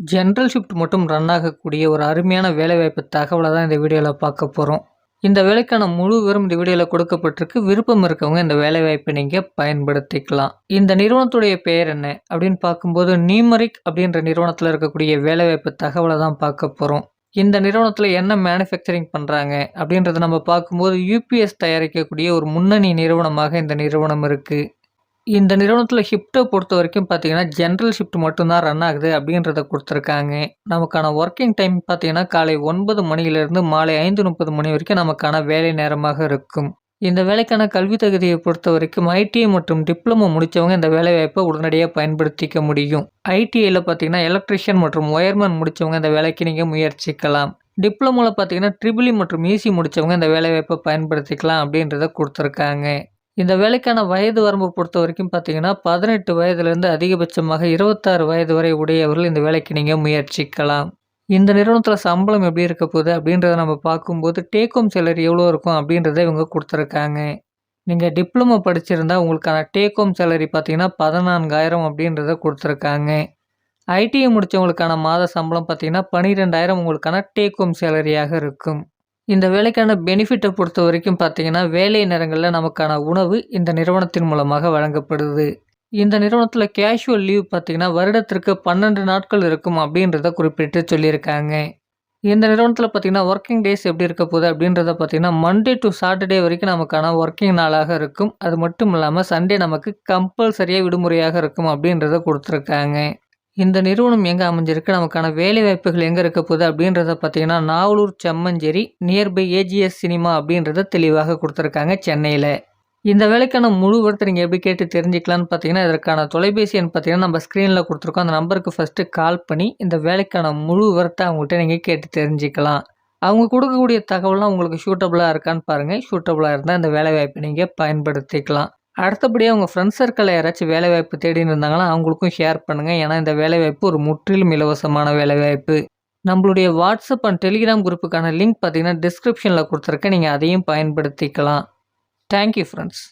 General shift மட்டும் run ஆகக்கூடிய ஒரு அருமையான வேலைவாய்ப்பு தகவலை தான் இந்த வீடியோவில் பார்க்க போகிறோம் இந்த வேலைக்கான முழு விவரம் இந்த வீடியோவில் கொடுக்கப்பட்டிருக்கு. விருப்பம் இருக்கவங்க இந்த வேலைவாய்ப்பை நீங்கள் பயன்படுத்திக்கலாம். இந்த நிறுவனத்துடைய பெயர் என்ன? அப்படின்னு பார்க்கும்போது நியூமரிக் அப்படின்ற நிறுவனத்தில் இருக்கக்கூடிய வேலைவாய்ப்பு தகவலை தான் பார்க்க போகிறோம் இந்த நிறுவனத்தில் என்ன மேனுஃபேக்சரிங் பண்ணுறாங்க அப்படின்றத நம்ம பார்க்கும்போது யூபிஎஸ் தயாரிக்கக்கூடிய ஒரு முன்னணி நிறுவனமாக இந்த நிறுவனம் இருக்குது இந்த நிறுவனத்தில் ஷிஃப்ட்டை பொறுத்த வரைக்கும் பார்த்தீங்கன்னா ஜென்ரல் ஷிஃப்ட் மட்டும்தான் ரன் ஆகுது அப்படின்றத கொடுத்துருக்காங்க. நமக்கான ஒர்க்கிங் டைம் பார்த்தீங்கன்னா காலை ஒன்பது மணியிலிருந்து மாலை ஐந்து முப்பது மணி வரைக்கும் நமக்கான வேலை நேரமாக இருக்கும். இந்த வேலைக்கான கல்வி தகுதியை பொறுத்த வரைக்கும் ஐடிஐ மற்றும் டிப்ளமோ முடித்தவங்க இந்த வேலைவாய்ப்பை உடனடியாக பயன்படுத்திக்க முடியும். ஐடிஐயில் பார்த்தீங்கன்னா எலக்ட்ரிஷியன் மற்றும் ஒயர்மேன் முடித்தவங்க இந்த வேலைக்கு நீங்கள் முயற்சிக்கலாம். டிப்ளமோவில் பார்த்தீங்கன்னா ட்ரிபிளி மற்றும் ஈசி முடித்தவங்க இந்த வேலைவாய்ப்பை பயன்படுத்திக்கலாம் அப்படின்றத கொடுத்துருக்காங்க. இந்த வேலைக்கான வயது வரம்பு பொறுத்த வரைக்கும் பார்த்தீங்கன்னா பதினெட்டு வயதுலேருந்து அதிகபட்சமாக இருபத்தாறு வயது வரை உடையவர்கள் இந்த வேலைக்கு நீங்கள் முயற்சிக்கலாம். இந்த நிறுவனத்தில் சம்பளம் எப்படி இருக்க போகுது அப்படின்றத நம்ம பார்க்கும்போது டேக் ஹோம் சேலரி எவ்வளோ இருக்கும் அப்படின்றத இவங்க கொடுத்துருக்காங்க. நீங்கள் டிப்ளமோ படிச்சிருந்தா உங்களுக்கான டேக் ஹோம் சேலரி பார்த்தீங்கன்னா பதினான்காயிரம் அப்படின்றத கொடுத்துருக்காங்க. ஐடிஐ முடித்தவங்களுக்கான மாத சம்பளம் பார்த்தீங்கன்னா பன்னிரெண்டாயிரம் உங்களுக்கான டேக் ஹோம் சேலரியாக இருக்கும். இந்த வேலைக்கான பெனிஃபிட்டை பொறுத்த வரைக்கும் பார்த்தீங்கன்னா வேலை நேரங்களில் நமக்கான உணவு இந்த நிறுவனத்தின் மூலமாக வழங்கப்படுது. இந்த நிறுவனத்தில் கேஷுவல் லீவ் பார்த்தீங்கன்னா வருடத்திற்கு பன்னெண்டு நாட்கள் இருக்கும் அப்படின்றத குறிப்பிட்டு சொல்லியிருக்காங்க. இந்த நிறுவனத்தில் பார்த்தீங்கன்னா ஒர்க்கிங் டேஸ் எப்படி இருக்க போகுது அப்படின்றத பார்த்தீங்கன்னா மண்டே டு சாட்டர்டே வரைக்கும் நமக்கான ஒர்க்கிங் நாளாக இருக்கும். அது மட்டும் இல்லாமல் சண்டே நமக்கு கம்பல்சரியாக விடுமுறையாக இருக்கும் அப்படின்றத கொடுத்துருக்காங்க. இந்த நிறுவனம் எங்கே அமைஞ்சிருக்கு? நமக்கான வேலை வாய்ப்புகள் எங்கே இருக்க போகுது? அப்படின்றத பார்த்தீங்கன்னா Navalur Semmancheri nearby AGS cinema அப்படின்றத தெளிவாக கொடுத்துருக்காங்க சென்னையில். இந்த வேலைக்கான முழு விவரத்தை நீங்கள் எப்படி கேட்டு தெரிஞ்சுக்கலான்னு பார்த்தீங்கன்னா இதற்கான தொலைபேசி எண் பார்த்தீங்கன்னா நம்ம ஸ்க்ரீனில் கொடுத்துருக்கோம். அந்த நம்பருக்கு ஃபஸ்ட்டு கால் பண்ணி இந்த வேலைக்கான முழு விவரத்தை அவங்கள்ட்ட நீங்கள் கேட்டு தெரிஞ்சுக்கலாம். அவங்க கொடுக்கக்கூடிய தகவலாம் உங்களுக்கு சூட்டபுளாக இருக்கான்னு பாருங்கள் சூட்டபுளாக இருந்தால் இந்த வேலை வாய்ப்பை நீங்கள் பயன்படுத்திக்கலாம். அடுத்தபடியாக உங்கள் ஃப்ரெண்ட்ஸ் சர்க்கிளில் யாராச்சும் வேலைவாய்ப்பு தேடின்னு இருந்தாங்கன்னா அவங்களுக்கும் ஷேர் பண்ணுங்கள் ஏன்னா இந்த வேலைவாய்ப்பு ஒரு முற்றிலும் இலவசமான வேலைவாய்ப்பு. நம்மளுடைய வாட்ஸ்அப் அண்ட் டெலிகிராம் குரூப்புக்கான லிங்க் பார்த்தீங்கன்னா டிஸ்கிரிப்ஷனில் கொடுத்துருக்கேன். நீங்கள் அதையும் பயன்படுத்திக்கலாம். Thank you friends